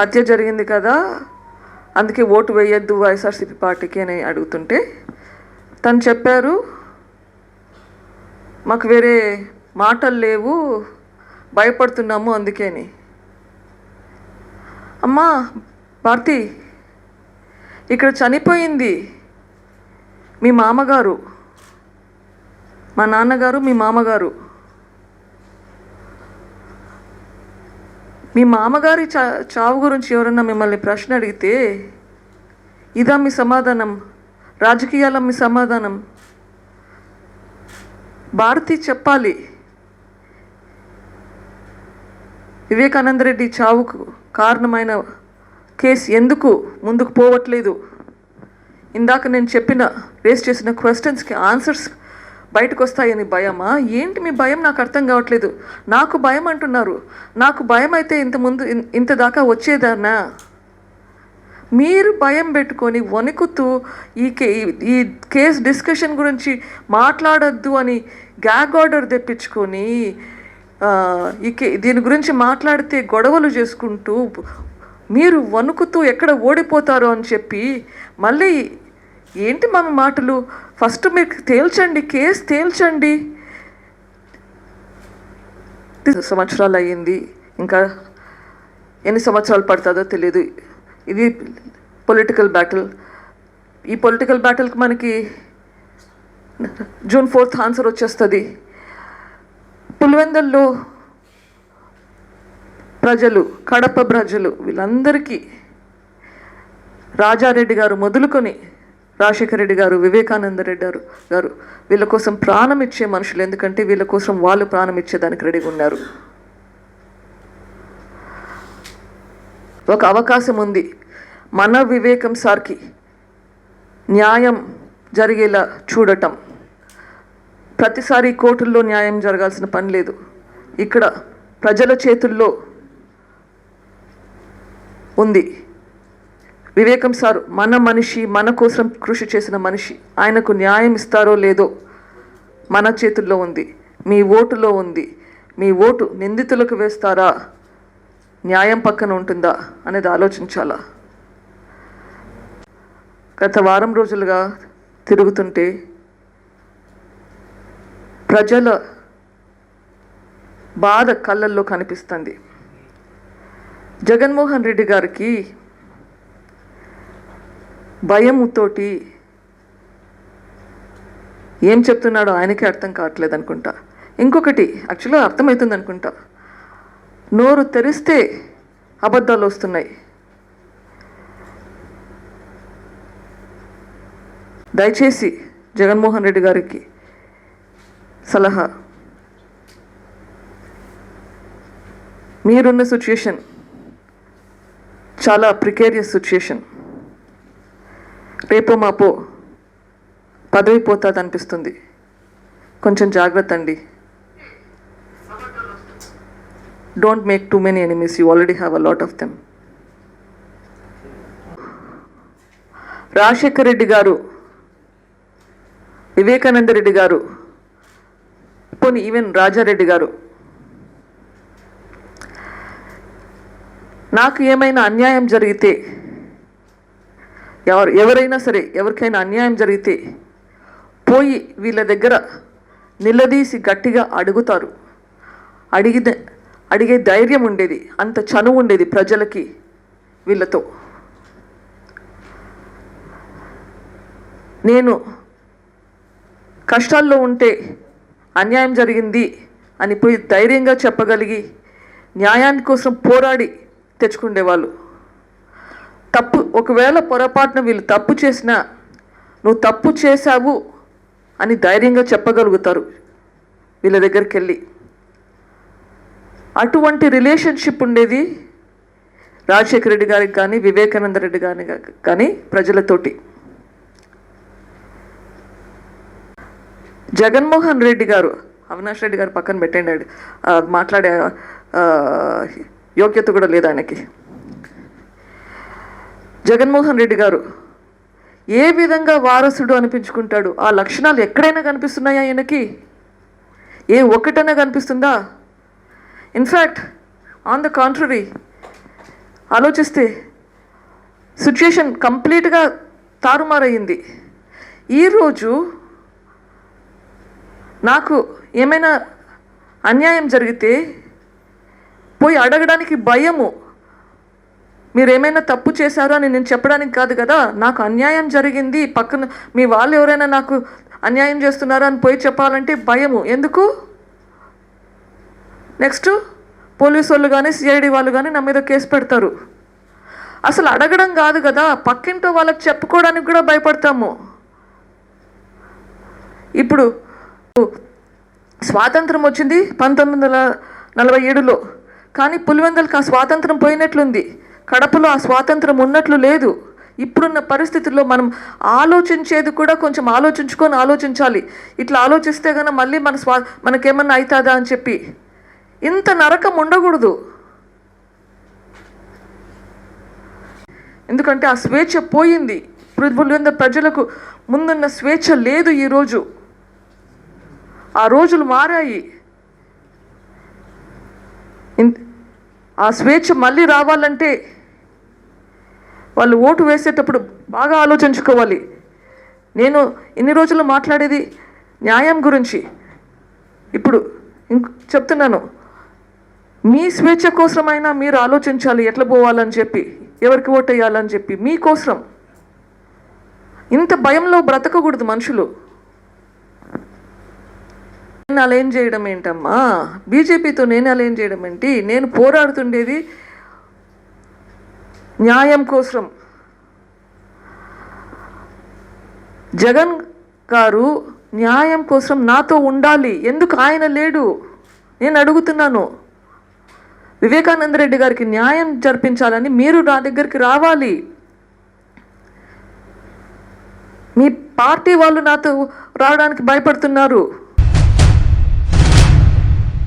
హత్య జరిగింది కదా అందుకే ఓటు వేయొద్దు వైఎస్ఆర్సీపీ పార్టీకి అని అడుగుతుంటే తను చెప్పారు మాకు వేరే మాటలు లేవు భయపడుతున్నాము అందుకేని అమ్మా భారతి ఇక్కడ చనిపోయింది మీ మామగారు మా నాన్నగారు మీ మామగారు. మీ మామగారి చా చావు గురించి ఎవరన్నా మిమ్మల్ని ప్రశ్న అడిగితే ఇదా మీ సమాధానం రాజకీయాల మీ సమాధానం. భారతి చెప్పాలి. వివేకానంద రెడ్డి చావుకు కారణమైన కేసు ఎందుకు ముందుకు పోవట్లేదు? ఇందాక నేను చెప్పిన రేస్ చేసిన క్వశ్చన్స్కి ఆన్సర్స్ బయటకు వస్తాయని భయమా? ఏంటి మీ భయం? నాకు అర్థం కావట్లేదు. నాకు భయం అంటున్నారు. నాకు భయం అయితే ఇంత ముందు ఇన్- ఇంత దాకా వచ్చేదానా? మీరు భయం పెట్టుకొని వణుకుతూ ఈ కే ఈ కేస్ డిస్కషన్ గురించి మాట్లాడొద్దు అని గ్యాగ్ ఆర్డర్ తెప్పించుకొని ఈ కే దీని గురించి మాట్లాడితే గొడవలు చేసుకుంటూ మీరు వణుకుతూ ఎక్కడ ఓడిపోతారో అని చెప్పి మళ్ళీ ఏంటి మామ మాటలు? ఫస్ట్ మీరు తేల్చండి కేసు తేల్చండి. సంవత్సరాలు అయ్యింది? ఇంకా ఎన్ని సంవత్సరాలు పడుతుందో తెలియదు ఇది పొలిటికల్ బ్యాటిల్ ఈ పొలిటికల్ బ్యాటిల్కి మనకి జూన్ ఫోర్త్ ఆన్సర్ వచ్చేస్తుంది. పులివెందల్లో ప్రజలు కడప ప్రజలు వీళ్ళందరికీ రాజారెడ్డి గారు మొదలుకొని రాజశేఖర రెడ్డి గారు వివేకానంద రెడ్డి గారు గారు వీళ్ళ కోసం ప్రాణం ఇచ్చే మనుషులు. ఎందుకంటే వీళ్ళ కోసం వాళ్ళు ప్రాణం ఇచ్చేదానికి రెడీగా ఉన్నారు. ఒక అవకాశం ఉంది. మన వివేకం సార్కి న్యాయం జరిగేలా చూడటం. ప్రతిసారి కోర్టుల్లో న్యాయం జరగాల్సిన పని లేదు. ఇక్కడ ప్రజల చేతుల్లో ఉంది. వివేకం సార్ మన మనిషి మన కోసం కృషి చేసిన మనిషి ఆయనకు న్యాయం ఇస్తారో లేదో మన చేతుల్లో ఉంది మీ ఓటులో ఉంది. మీ ఓటు నిందితులకు వేస్తారా? న్యాయం పక్కన ఉంటుందా అనేది ఆలోచించాలా? గత వారం రోజులుగా తిరుగుతుంటే ప్రజల బాధ కళ్ళల్లో కనిపిస్తుంది. జగన్మోహన్ రెడ్డి గారికి భయముతోటి ఏం చెప్తున్నాడో ఆయనకే అర్థం కావట్లేదు అనుకుంటా. ఇంకొకటి యాక్చువల్గా అర్థమవుతుంది అనుకుంటా. నోరు తెరిస్తే అబద్ధాలు వస్తున్నాయి. దయచేసి జగన్మోహన్ రెడ్డి గారికి సలహా. మీరున్న సిచ్యుయేషన్ చాలా ప్రికేరియస్ సిచ్యుయేషన్ రేపో మాపో పదవి పోతుంది అనిపిస్తుంది కొంచెం జాగ్రత్త అండి don't make too many enemies you already have a lot of them Rajasekhar Reddy garu Vivekananda Reddy గారు పోనీ ఈవెన్ రాజారెడ్డి గారు నాకు ఏమైనా అన్యాయం జరిగితే ఎవరు ఎవరైనా సరే ఎవరికైనా అన్యాయం జరిగితే పోయి వీళ్ళ దగ్గర నిలదీసి గట్టిగా అడుగుతారు. అడిగిన అడిగే ధైర్యం ఉండేది అంత చనువు ఉండేది ప్రజలకి వీళ్ళతో. నేను కష్టాల్లో ఉంటే అన్యాయం జరిగింది అని పోయి ధైర్యంగా చెప్పగలిగి న్యాయాని కోసం పోరాడి తెచ్చుకునేవాళ్ళు తప్పు ఒకవేళ పొరపాటున వీళ్ళు తప్పు చేసినా నువ్వు తప్పు చేశావు అని ధైర్యంగా చెప్పగలుగుతారు. వీళ్ళ దగ్గరికి వెళ్ళి అటువంటి రిలేషన్షిప్ ఉండేది రాజశేఖర రెడ్డి గారికి కానీ వివేకానంద రెడ్డి గారి కానీ ప్రజలతోటి. జగన్మోహన్ రెడ్డి గారు అవినాష్ రెడ్డి గారు పక్కన పెట్టండి మాట్లాడే యోగ్యత కూడా లేదు ఆయనకి. జగన్మోహన్ రెడ్డి గారు. ఏ విధంగా వారసుడు అనిపించుకుంటాడు? ఆ లక్షణాలు ఎక్కడైనా కనిపిస్తున్నాయా ఆయనకి ఏ ఒక్కటైనా కనిపిస్తుందా? In fact on the contrary ఆలోచిస్తే సిచ్యుయేషన్ కంప్లీట్గా తారుమారయ్యింది. ఈరోజు నాకు ఏమైనా అన్యాయం జరిగితే పోయి అడగడానికి భయము మీరు ఏమైనా తప్పు చేశారు అని నేను చెప్పడానికి కాదు కదా? నాకు అన్యాయం జరిగింది. పక్కన మీ వాళ్ళు ఎవరైనా నాకు అన్యాయం చేస్తున్నారో అని పోయి చెప్పాలంటే భయము. ఎందుకు? నెక్స్ట్ పోలీసు వాళ్ళు కానీ సిఐడి వాళ్ళు కానీ నా మీద కేసు పెడతారు. అసలు అడగడం కాదు కదా. పక్కింటో వాళ్ళకి చెప్పుకోవడానికి కూడా భయపడతాము. ఇప్పుడు స్వాతంత్రం వచ్చింది పంతొమ్మిది వందల నలభై ఏడులో. కానీ పులివెందులకు ఆ స్వాతంత్రం పోయినట్లుంది. కడపలో ఆ స్వాతంత్రం ఉన్నట్లు లేదు. ఇప్పుడున్న పరిస్థితుల్లో మనం ఆలోచించేది కూడా కొంచెం ఆలోచించుకొని ఆలోచించాలి. ఇట్లా ఆలోచిస్తే కనుక మళ్ళీ మన స్వా మనకేమన్నా అవుతుందా అని చెప్పి. ఇంత నరకం ఉండకూడదు. ఎందుకంటే ఆ స్వేచ్ఛ పోయింది. పృథ్వీంద ప్రజలకు ముందున్న స్వేచ్ఛ లేదు ఈరోజు ఆ రోజులు మారాయి. ఆ స్వేచ్ఛ మళ్ళీ రావాలంటే వాళ్ళు ఓటు వేసేటప్పుడు బాగా ఆలోచించుకోవాలి. నేను ఇన్ని రోజులు మాట్లాడేది న్యాయం గురించి. ఇప్పుడు చెప్తున్నాను. మీ స్వేచ్ఛ కోసమైనా మీరు ఆలోచించాలి ఎట్లా పోవాలని చెప్పి ఎవరికి ఓటు వేయాలని చెప్పి మీకోసం ఇంత భయంలో బ్రతకకూడదు మనుషులు. నేను అలా ఏం చేయడం ఏంటమ్మా? బీజేపీతో నేను అలా ఏం చేయడం ఏంటి? నేను పోరాడుతుండేది న్యాయం కోసం. జగన్ గారు న్యాయం కోసం నాతో ఉండాలి. ఎందుకు ఆయన లేడు? నేను అడుగుతున్నాను. వివేకానంద రెడ్డి గారికి న్యాయం జరిపించాలని మీరు నా దగ్గరికి రావాలి. మీ పార్టీ వాళ్ళు నాతో రావడానికి భయపడుతున్నారు.